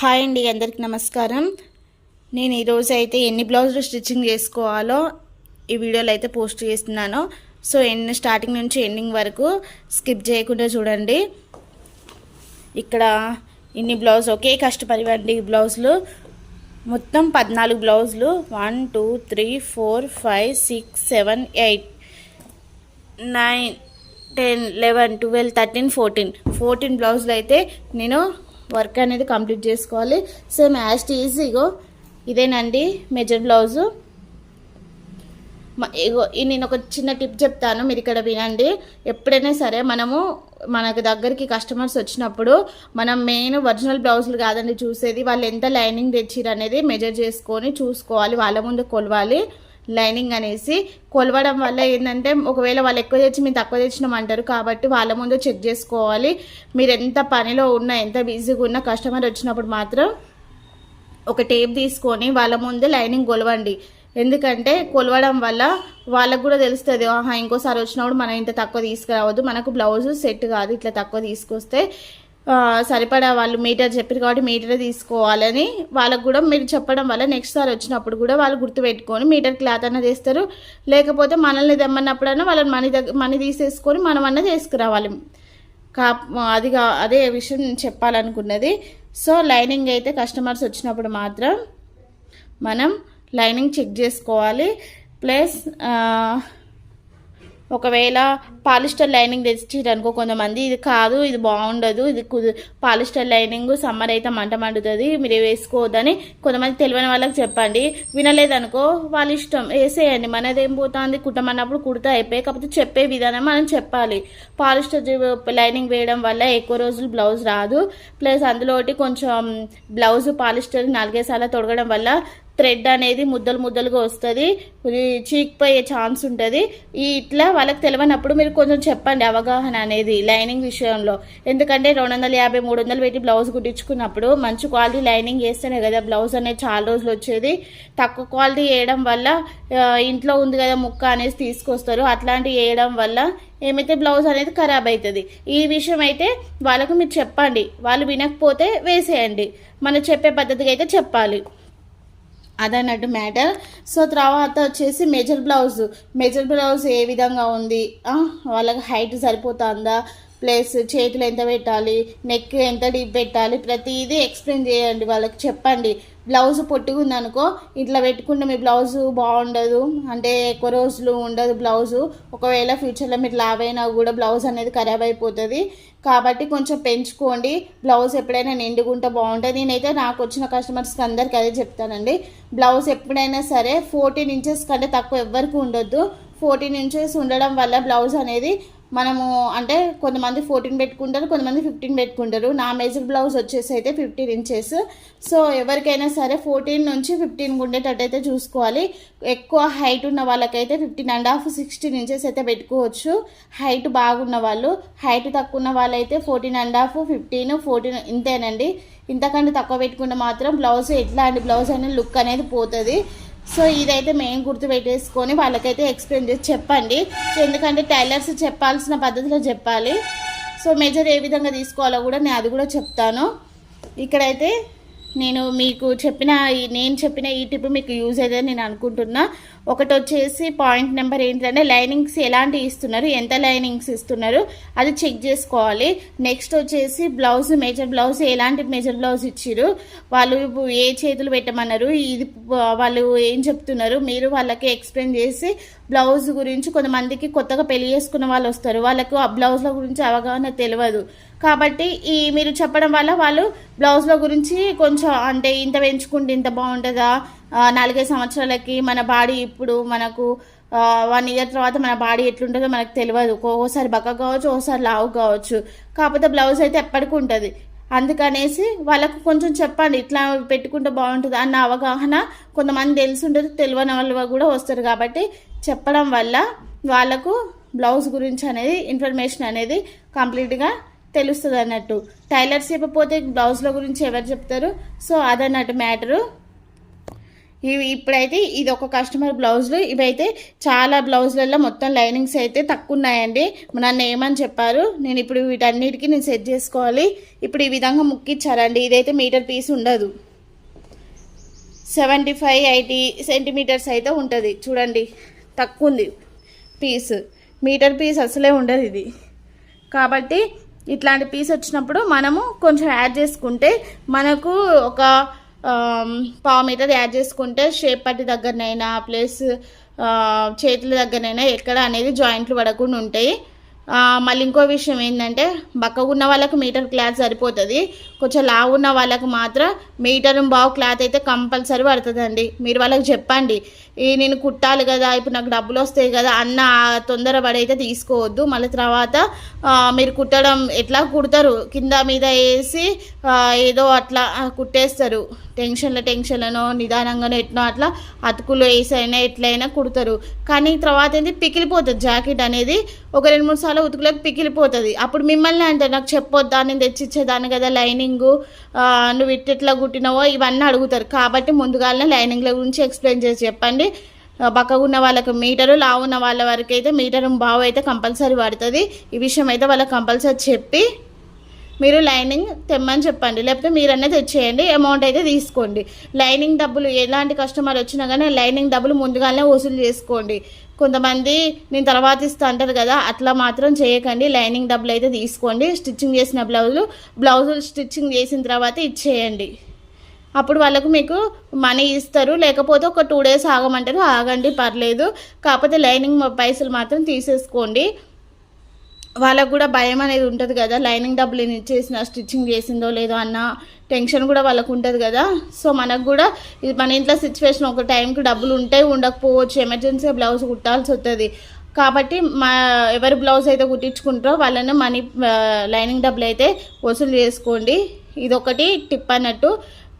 Hi అండి అందరికి నమస్కారం. నేను ఈరోజు అయితే ఎన్ని బ్లౌజులు స్టిచ్చింగ్ చేసుకోవాలో ఈ వీడియోలో అయితే పోస్ట్ చేస్తున్నాను. సో ఎన్ని స్టార్టింగ్ నుంచి ఎండింగ్ వరకు స్కిప్ చేయకుండా చూడండి. ఇక్కడ ఇన్ని బ్లౌజ్ ఒకే కష్టపడివ్వండి ఈ బ్లౌజులు. మొత్తం పద్నాలుగు బ్లౌజులు. One two three four five six seven eight nine ten eleven twelve thirteen fourteen. Fourteen బ్లౌజులు అయితే నేను వర్క్ అనేది కంప్లీట్ చేసుకోవాలి. సేమ్ యాజ్ ఈజీగో ఇదేనండి మెజర్ బ్లౌజు. ఇగో ఈ నేను ఒక చిన్న టిప్ చెప్తాను మీరు ఇక్కడ వినండి. ఎప్పుడైనా సరే మనము మనకు దగ్గరికి కస్టమర్స్ వచ్చినప్పుడు మనం మెయిన్ ఒరిజినల్ బ్లౌజులు కాదండి చూసేది. వాళ్ళు ఎంత లైనింగ్ తెచ్చిరు అనేది మెజర్ చేసుకొని చూసుకోవాలి వాళ్ళ ముందు కొలవాలి. లైనింగ్ అనేసి కొలవడం వల్ల ఏంటంటే ఒకవేళ వాళ్ళు ఎక్కువ తెచ్చి మేము తక్కువ తెచ్చినాం అంటారు కాబట్టి వాళ్ళ ముందు చెక్ చేసుకోవాలి. మీరు ఎంత పనిలో ఉన్నా ఎంత బిజీగా ఉన్నా కస్టమర్ వచ్చినప్పుడు మాత్రం ఒక టేప్ తీసుకొని వాళ్ళ ముందు లైనింగ్ కొలవండి. ఎందుకంటే కొలవడం వల్ల వాళ్ళకు కూడా తెలుస్తుంది ఆహా ఇంకోసారి వచ్చినప్పుడు మనం ఇంత తక్కువ తీసుకురావద్దు. మనకు బ్లౌజ్ సెట్ కాదు ఇట్లా తక్కువ తీసుకొస్తే సరిపడా వాళ్ళు మీటర్ చెప్పారు కాబట్టి మీటరే తీసుకోవాలని వాళ్ళకు కూడా మీరు చెప్పడం వల్ల నెక్స్ట్ సారి వచ్చినప్పుడు కూడా వాళ్ళు గుర్తుపెట్టుకొని మీటర్ క్లాత్ అన్న చేస్తారు. లేకపోతే మనల్ని తెమ్మన్నప్పుడైనా వాళ్ళని మనీ దగ్గర మనీ తీసేసుకొని మనం అన్న తీసుకురావాలి కా అది కా- అదే విషయం చెప్పాలనుకున్నది. సో లైనింగ్ అయితే కస్టమర్స్ వచ్చినప్పుడు మాత్రం మనం లైనింగ్ చెక్ చేసుకోవాలి. ప్లస్ ఒకవేళ పాలిస్టర్ లైనింగ్ తెచ్చిరనుకో కొంతమంది ఇది కాదు ఇది బాగుండదు ఇది కుదు పాలిస్టర్ లైనింగ్ సమ్మర్ అయితే మంట మండుతుంది మీరు వేసుకోవద్దని కొంతమంది తెలియని వాళ్ళకి చెప్పండి. వినలేదనుకో వాళ్ళ ఇష్టం వేసేయండి. మనదేం పోతుంది? కుట్టమన్నప్పుడు కుడతా అయిపోయి కాకపోతే చెప్పే విధానం మనం చెప్పాలి. పాలిస్టర్ లైనింగ్ వేయడం వల్ల ఎక్కువ రోజులు బ్లౌజ్ రాదు. ప్లస్ అందులోటి కొంచెం బ్లౌజ్ పాలిస్టర్ నాలుగేసార్లు తొడగడం వల్ల థ్రెడ్ అనేది ముద్దలు ముద్దలుగా వస్తుంది. ఇది చీకిపోయే ఛాన్స్ ఉంటుంది. ఈ ఇట్లా వాళ్ళకి తెలియనప్పుడు మీరు కొంచెం చెప్పండి అవగాహన అనేది లైనింగ్ విషయంలో. ఎందుకంటే రెండు వందల యాభై మూడు వందలు పెట్టి బ్లౌజ్ కుట్టించుకున్నప్పుడు మంచి క్వాలిటీ లైనింగ్ వేస్తేనే కదా బ్లౌజ్ అనేది చాలా రోజులు వచ్చేది. తక్కువ క్వాలిటీ వేయడం వల్ల ఇంట్లో ఉంది కదా ముక్క అనేసి తీసుకొస్తారు. అట్లాంటివి వేయడం వల్ల ఏమైతే బ్లౌజ్ అనేది ఖరాబ్ అవుతుంది ఈ విషయం అయితే వాళ్ళకు మీరు చెప్పండి. వాళ్ళు వినకపోతే వేసేయండి. మనం చెప్పే పద్ధతిగా అయితే చెప్పాలి. అదన్నట్టు మ్యాటర్. సో తర్వాత వచ్చేసి మెజర్ బ్లౌజ్. మెజర్ బ్లౌజ్ ఏ విధంగా ఉంది? వాళ్ళకి హైట్ సరిపోతుందా? ప్లస్ చేతులు ఎంత పెట్టాలి? నెక్ ఎంత డీప్ పెట్టాలి? ప్రతిదీ ఎక్స్ప్లెయిన్ చేయండి వాళ్ళకి చెప్పండి. బ్లౌజ్ పొట్టుకుంది అనుకో ఇట్లా పెట్టుకుంటే మీ బ్లౌజ్ బాగుండదు. అంటే ఎక్కువ రోజులు ఉండదు బ్లౌజు. ఒకవేళ ఫ్యూచర్లో మీరు లావ్ అయినా కూడా బ్లౌజ్ అనేది ఖరాబ్ అయిపోతుంది. కాబట్టి కొంచెం పెంచుకోండి. బ్లౌజ్ ఎప్పుడైనా నిండుకుంటే బాగుంటుంది. నేనైతే నాకు వచ్చిన కస్టమర్స్కి అందరికీ అదే చెప్తానండి. బ్లౌజ్ ఎప్పుడైనా సరే ఫోర్టీన్ ఇంచెస్ కంటే తక్కువ ఎవ్వరికి ఉండొద్దు. ఫోర్టీన్ ఇంచెస్ ఉండడం వల్ల బ్లౌజ్ అనేది మనము అంటే కొంతమంది ఫోర్టీన్ పెట్టుకుంటారు కొంతమంది ఫిఫ్టీన్ పెట్టుకుంటారు. నా మేజర్ బ్లౌజ్ వచ్చేసి అయితే ఫిఫ్టీన్ ఇంచెస్ సో ఎవరికైనా సరే ఫోర్టీన్ నుంచి ఫిఫ్టీన్ ఉండేటట్టు అయితే చూసుకోవాలి. ఎక్కువ హైట్ ఉన్న వాళ్ళకైతే fifteen and half sixteen inches అయితే పెట్టుకోవచ్చు. హైట్ బాగున్న వాళ్ళు హైట్ తక్కువ ఉన్న వాళ్ళైతే fourteen and half fifteen fourteen ఇంతేనండి. ఇంతకంటే తక్కువ పెట్టుకుంటే మాత్రం బ్లౌజ్ ఎట్లాంటి బ్లౌజ్ అనేది లుక్ అనేది పోతుంది. సో ఇదైతే మేము గుర్తు పెట్టేసుకొని వాళ్ళకైతే ఎక్స్ప్లెయిన్ చేసి చెప్పండి. సో ఎందుకంటే టైలర్స్ చెప్పాల్సిన పద్ధతిలో చెప్పాలి. సో మెజర్ ఏ విధంగా తీసుకోవాలో కూడా నేను అది కూడా చెప్తాను. ఇక్కడైతే నేను మీకు చెప్పిన నేను చెప్పిన ఈ టిప్ మీకు యూజ్ అయితే నేను అనుకుంటున్నా. ఒకటి వచ్చేసి పాయింట్ నెంబర్ ఏంటంటే లైనింగ్స్ ఎలాంటి ఇస్తున్నారు ఎంత లైనింగ్స్ ఇస్తున్నారు అది చెక్ చేసుకోవాలి. నెక్స్ట్ వచ్చేసి బ్లౌజ్ మేజర్ బ్లౌజ్ ఎలాంటి మేజర్ బ్లౌజ్ ఇచ్చారు వాళ్ళు ఏ చేతులు పెట్టమన్నారు ఇది వాళ్ళు ఏం చెప్తున్నారు మీరు వాళ్ళకి ఎక్స్ప్లెయిన్ చేసి బ్లౌజ్ గురించి కొంతమందికి కొత్తగా పెళ్ళి చేసుకున్న వాళ్ళు వస్తారు వాళ్ళకు ఆ బ్లౌజ్ల గురించి అవగాహన తెలియదు. కాబట్టి ఈ మీరు చెప్పడం వల్ల వాళ్ళు బ్లౌజ్ల గురించి కొంచెం అంటే ఇంత పెంచుకుంటే ఇంత బాగుంటుందా నాలుగైదు సంవత్సరాలకి మన బాడీ ఇప్పుడు మనకు వన్ ఇయర్ తర్వాత మన బాడీ ఎట్లుంటుందో మనకు తెలియదు ఒక్కోసారి బక్క కావచ్చు ఒకసారి లావు కావచ్చు. కాకపోతే బ్లౌజ్ అయితే ఎప్పటికీ ఉంటుంది. అందుకనేసి వాళ్ళకు కొంచెం చెప్పండి ఇట్లా పెట్టుకుంటే బాగుంటుంది అన్న అవగాహన కొంతమంది తెలిసి ఉంటుంది తెలియని వాళ్ళు కూడా వస్తారు. కాబట్టి చెప్పడం వల్ల వాళ్ళకు బ్లౌజ్ గురించి అనేది ఇన్ఫర్మేషన్ అనేది కంప్లీట్గా తెలుస్తుంది అన్నట్టు టైలర్స్ చెప్పకపోతే బ్లౌజ్ల గురించి ఎవరు చెప్తారు? సో అదన్నట్టు మ్యాటరు. ఇవి ఇప్పుడైతే ఇది ఒక కస్టమర్ బ్లౌజులు. ఇవైతే చాలా బ్లౌజులలో మొత్తం లైనింగ్స్ అయితే తక్కువ ఉన్నాయండి నన్ను ఏమని చెప్పారు? నేను ఇప్పుడు వీటన్నిటికీ నేను సెట్ చేసుకోవాలి. ఇప్పుడు ఈ విధంగా ముక్కిచ్చారండి. ఇదైతే మీటర్ పీస్ ఉండదు. సెవెంటీ ఫైవ్ ఎయిటీ సెంటీమీటర్స్ అయితే ఉంటుంది. చూడండి తక్కువ ఉంది పీస్. మీటర్ పీస్ అసలే ఉండదు ఇది. కాబట్టి ఇట్లాంటి పీస్ వచ్చినప్పుడు మనము కొంచెం యాడ్ చేసుకుంటే మనకు ఒక పావు మీద యాడ్ చేసుకుంటే షేప్ పట్టి దగ్గరనైనా ప్లస్ చేతుల దగ్గరనైనా ఎక్కడ అనేది జాయింట్లు పడకుండా ఉంటాయి. మళ్ళీ ఇంకో విషయం ఏంటంటే బక్కగా ఉన్న వాళ్ళకు మీటర్ క్లాత్ సరిపోతుంది. కొంచెం లావు ఉన్న వాళ్ళకు మాత్రం మీటర్ బావు క్లాత్ అయితే కంపల్సరీ పడుతుందండి. మీరు వాళ్ళకి చెప్పండి. ఈ నేను కుట్టాలి కదా ఇప్పుడు నాకు డబ్బులు వస్తాయి కదా అన్న తొందర పడైతే తీసుకోవద్దు. మళ్ళీ తర్వాత మీరు కుట్టడం ఎట్లా కుడతారు? కింద మీద వేసి ఏదో అట్లా కుట్టేస్తారు. టెన్షన్లో టెన్షన్లను నిదానంగానో ఎట్లా అట్లా అతుకులు వేసైనా ఎట్లయినా కుడతారు. కానీ తర్వాత ఏంది? పికిలిపోతుంది జాకెట్ అనేది. ఒక రెండు మూడు సార్లు ఉతుకులకు పికిలిపోతుంది. అప్పుడు మిమ్మల్ని అంటారు నాకు చెప్పొద్దా? నేను తెచ్చిచ్చేదాన్ని కదా లైనింగు. నువ్వు ఇట్లా కుట్టినావో ఇవన్నీ అడుగుతారు. కాబట్టి ముందుగానే లైనింగ్ల గురించి ఎక్స్ప్లెయిన్ చేసి చెప్పండి. ఆ, ఉన్న వాళ్ళకి మీటరు లావు ఉన్న వాళ్ళ వరకు అయితే మీటర్ బావు అయితే కంపల్సరీ పడుతుంది. ఈ విషయం అయితే వాళ్ళకి కంపల్సరీ చెప్పి మీరు లైనింగ్ తెమ్మని చెప్పండి. లేకపోతే మీరన్నా తెచ్చేయండి. అమౌంట్ అయితే తీసుకోండి. లైనింగ్ డబ్బులు ఎలాంటి కస్టమర్ వచ్చినా కానీ లైనింగ్ డబ్బులు ముందుగానే వసూలు చేసుకోండి. కొంతమంది నేను తర్వాత ఇస్తా అంటారు కదా అట్లా మాత్రం చేయకండి. లైనింగ్ డబ్బులు అయితే తీసుకోండి. స్టిచ్చింగ్ చేసిన బ్లౌజులు బ్లౌజులు స్టిచ్చింగ్ చేసిన తర్వాత ఇచ్చేయండి. అప్పుడు వాళ్ళకు మీకు మనీ ఇస్తారు. లేకపోతే ఒక టూ డేస్ ఆగమంటారు. ఆగండి పర్లేదు. కాకపోతే లైనింగ్ పైసలు మాత్రం తీసేసుకోండి. వాళ్ళకు కూడా భయం అనేది ఉంటుంది కదా. లైనింగ్ డబ్బులు నేను ఇచ్చేసిన స్టిచ్చింగ్ చేసిందో లేదో అన్న టెన్షన్ కూడా వాళ్ళకు ఉంటుంది కదా. సో మనకు కూడా ఇది మన ఇంట్లో సిచ్యువేషన్ ఒక టైంకి డబ్బులు ఉంటే ఉండకపోవచ్చు. ఎమర్జెన్సీ బ్లౌజ్ కుట్టాల్సి వస్తుంది కాబట్టి మా ఎవరి బ్లౌజ్ అయితే కుట్టించుకుంటారో వాళ్ళని మనీ లైనింగ్ డబ్బులు అయితే వసూలు చేసుకోండి. ఇదొకటి టిప్ అన్నట్టు.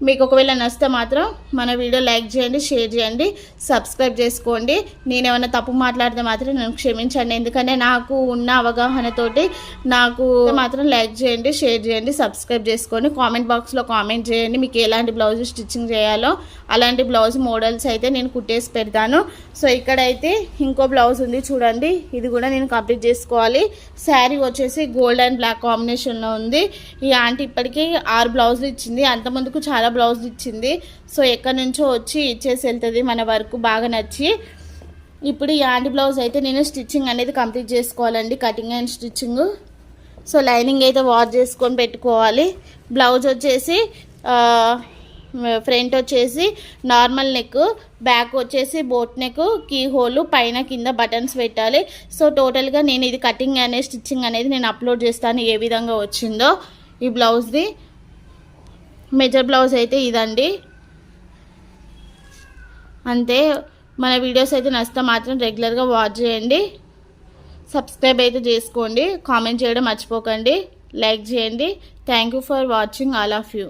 మీకు ఒకవేళ నచ్చితే మాత్రం మన వీడియో లైక్ చేయండి షేర్ చేయండి సబ్స్క్రైబ్ చేసుకోండి. నేను ఏమైనా తప్పు మాట్లాడితే మాత్రం నన్ను క్షమించండి. ఎందుకంటే నాకు ఉన్న అవగాహనతోటి నాకు మాత్రం లైక్ చేయండి షేర్ చేయండి సబ్స్క్రైబ్ చేసుకోండి. కామెంట్ బాక్స్లో కామెంట్ చేయండి మీకు ఎలాంటి బ్లౌజ్ స్టిచ్చింగ్ చేయాలో. అలాంటి బ్లౌజ్ మోడల్స్ అయితే నేను కుట్టేసి పెడతాను. సో ఇక్కడైతే ఇంకో బ్లౌజ్ ఉంది చూడండి. ఇది కూడా నేను కంప్లీట్ చేసుకోవాలి. శారీ వచ్చేసి గోల్డ్ అండ్ బ్లాక్ కాంబినేషన్లో ఉంది. ఈ ఆంటీ ఇప్పటికీ ఆరు బ్లౌజులు ఇచ్చింది. అంత ముందుకు చాలా బ్లౌజ్ ఇచ్చింది. సో ఎక్కడి నుంచో వచ్చి ఇచ్చేసి వెళ్తుంది మన వర్క్ బాగా నచ్చి. ఇప్పుడు ఈ ఆంటీ బ్లౌజ్ అయితే నేను స్టిచ్చింగ్ అనేది కంప్లీట్ చేసుకోవాలండి cutting and stitching. So lining అయితే వాష్ చేసుకొని పెట్టుకోవాలి. బ్లౌజ్ వచ్చేసి ఫ్రంట్ వచ్చేసి నార్మల్ నెక్ బ్యాక్ వచ్చేసి బోట్ నెక్ కీ హోల్ పైన కింద బటన్స్ పెట్టాలి. సో టోటల్గా నేను ఇది కటింగ్ అనే స్టిచ్చింగ్ అనేది నేను అప్లోడ్ చేస్తాను ఏ విధంగా వచ్చిందో ఈ బ్లౌజ్ది. మెజర్ బ్లౌజ్ అయితే ఇదండి. అంతే మన వీడియోస్ అయితే నచ్చితే మాత్రం రెగ్యులర్గా వాచ్ చేయండి. సబ్స్క్రైబ్ అయితే చేసుకోండి. కామెంట్ చేయడం మర్చిపోకండి. లైక్ చేయండి. Thank you for watching. All of you.